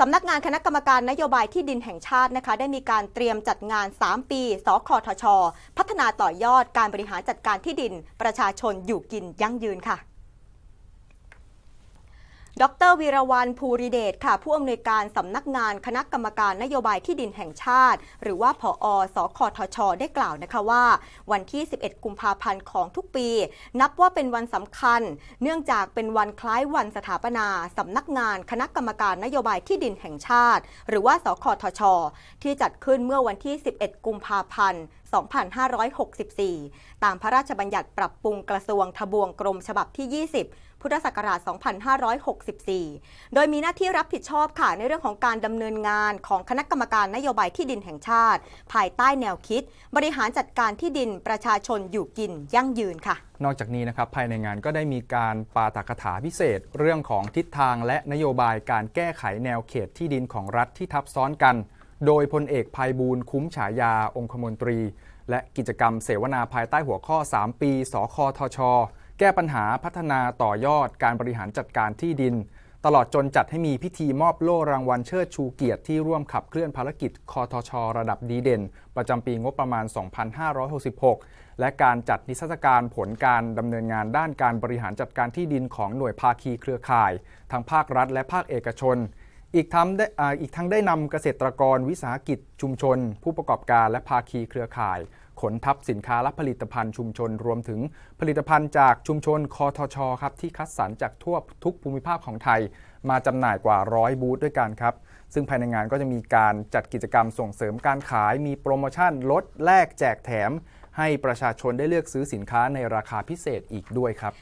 สำนักงานคณะกรรมการนโยบายที่ดินแห่งชาตินะคะ ได้มีการเตรียมจัดงาน 3 ปี สคทช พัฒนาต่อยอดการบริหารจัดการที่ดิน ประชาชนอยู่กินยั่งยืนค่ะ ดรวีรวันภูริเดชค่ะ ผู้อำนวยการสำนักงานคณะกรรมการนโยบายที่ดินแห่งชาติ หรือว่าผอสคทช ได้กล่าวนะคะว่า วันที่ 11 กุมภาพันธ์ของทุกปี นับว่าเป็นวันสำคัญ เนื่องจากเป็นวันคล้ายวันสถาปนาสำนักงานคณะกรรมการนโยบายที่ดินแห่งชาติ หรือว่า สคทช ที่จัดขึ้นเมื่อวันที่ 11 กุมภาพันธ์2564 ตามพระราชบัญญัติปรับปรุงกระทรวงทบวงกรมฉบับที่ 20 พุทธศักราช 2564 โดยมีหน้าที่รับผิดชอบค่ะในเรื่องของการดำเนินงานของคณะกรรมการนโยบายที่ดินแห่งชาติ ภายใต้แนวคิด บริหารจัดการที่ดินประชาชนอยู่กินยั่งยืนค่ะ นอกจากนี้นะครับภายในงานก็ได้มีการปาฐกถาพิเศษ เรื่องของทิศทางและนโยบายการแก้ไขแนวเขตที่ดินของรัฐที่ทับซ้อนกัน โดยพลเอกภัยบูลย์คุ้มฉายาองคมนตรี และกิจกรรมเสวนาภายใต้หัวข้อ 3 ปี สคทช แก้ปัญหาพัฒนาต่อยอดการบริหารจัดการที่ดิน ตลอดจนจัดให้มีพิธีมอบโล่รางวัลเชิดชูเกียรติที่ร่วมขับเคลื่อนภารกิจคอทช ระดับดีเด่น ประจำปีงบประมาณ 2566 และการจัดนิทรรศการผลการดำเนินงานด้านการบริหารจัดการที่ดินของหน่วยภาคีเครือข่าย ทั้งภาครัฐและภาคเอกชน อีกทั้งได้อีกทั้งได้นำเกษตรกรวิสาหกิจชุมชน ผู้ประกอบการและภาคีเครือข่าย ขนทับสินค้าและผลิตภัณฑ์ชุมชน รวมถึงผลิตภัณฑ์จากชุมชนคอทชครับที่คัดสรรจากทั่วทุกภูมิภาคของไทย มาจำหน่ายกว่าร้อยบูธด้วยกันครับ ซึ่งภายในงานก็จะมีการจัดกิจกรรมส่งเสริมการขาย มีโปรโมชั่นลดแลกแจกแถม ให้ประชาชนได้เลือกซื้อสินค้าในราคาพิเศษอีกด้วยครับ